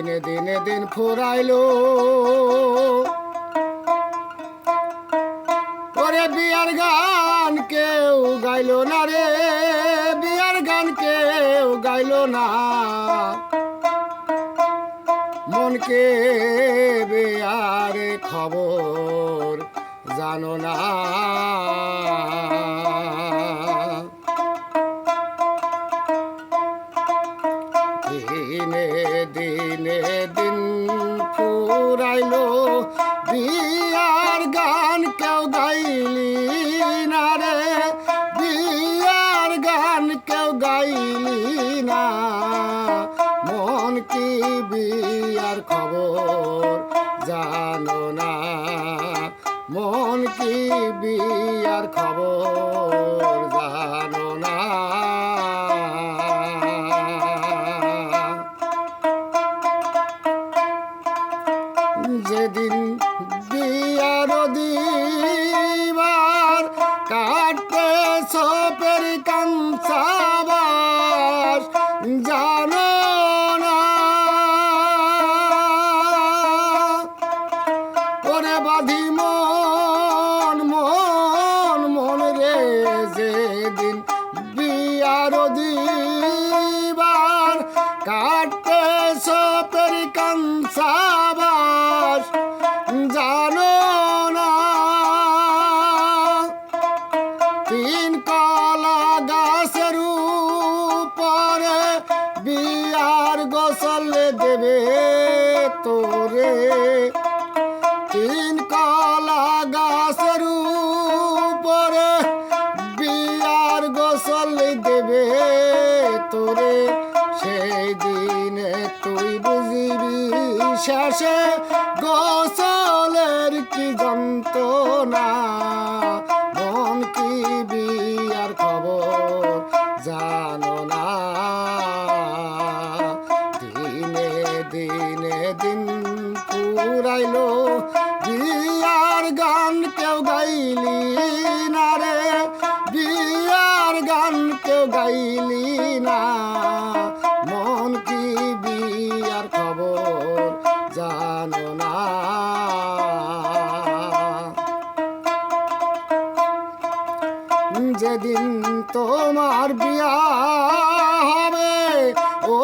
দিনে দিনে দিন ফুরাইলো। ওরে বিয়ার গান কেউ গাইলো না রে, বিয়ার গান কেউ গাইলো না। মনকে বেয়ার খবর জানো না। দিনে দিনে ফুরাইলো, বিয়ার গান কেউ গাইলি না রে, বিয়ার গান কেউ গাইলি না। মন কি বিয়ার খবর জানো না? মন কি বিয়ার খবর দিবার কাটতে সপের কাঞ্চাবাস জানো না। করে বাঁধি তোরে। তিন কলা গাছের উপরে বিয়ার গোসল দেবে তোরে। সেই তুই বুঝিবি শেষে গোসলের কি যন্ত্রণা। গান কেউ গাইলি না। মন কি বিয়ার খবর জানো না। যেদিন তোমার বিয়া হবে ও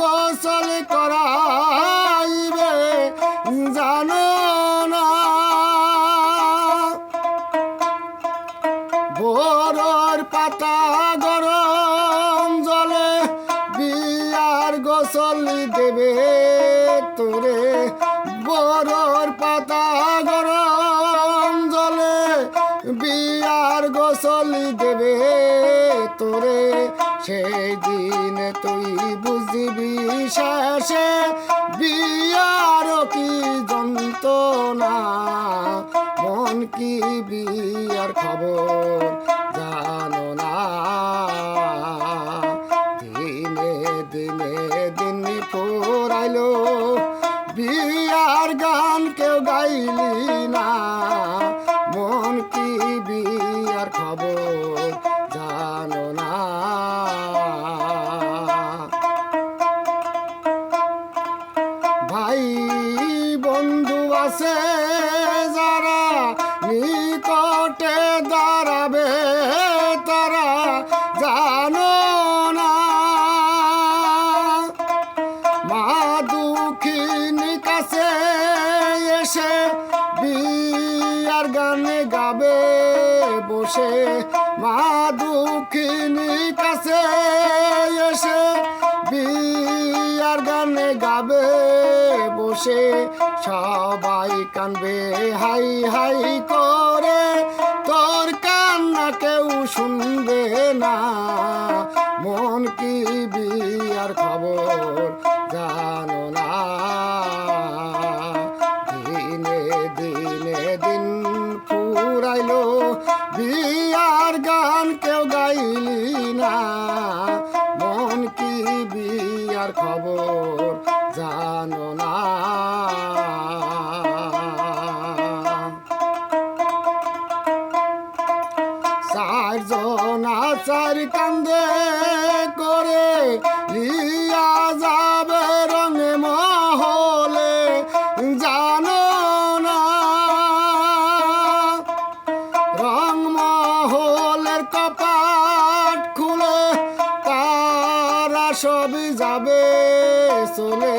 গোসল করাইবে, জানো দেবে তোরে বরর পাতা গরম জলে। বিয়ার গোসল দেবে তোরে সেই দিন তুই বুঝবি শেষে বিয়ার কি যন্ত্রণা। মন কি বিয়ার খবর? গাইলি না মন কি বিয়ার খবর জানো না। ভাই বন্ধু আছে যারা নিকটে বসে মা দুঃখিনী কাছে এসে বিয়ার গানে গাবে বসে সবাই কানবে হাই হাই আর খবর জানো না। চারজন চার কান্দে করে লিয়া যাবে রঙে মহলে, জানো না। রং মহলের কপা সবই যাবে? চলে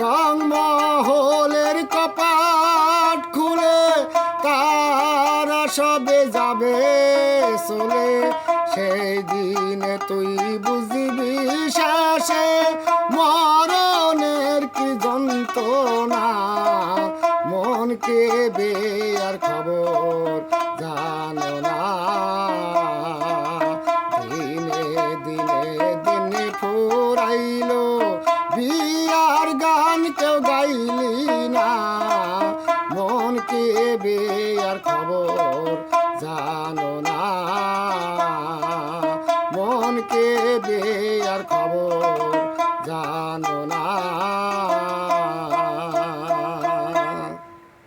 রং মহলের কপাট খুলে তারা সবে যাবে। চলে সেই দিনে তুই বুঝবি শেষে মরণের কি যন্ত্রণা? মনকে বে আর খবর জানো না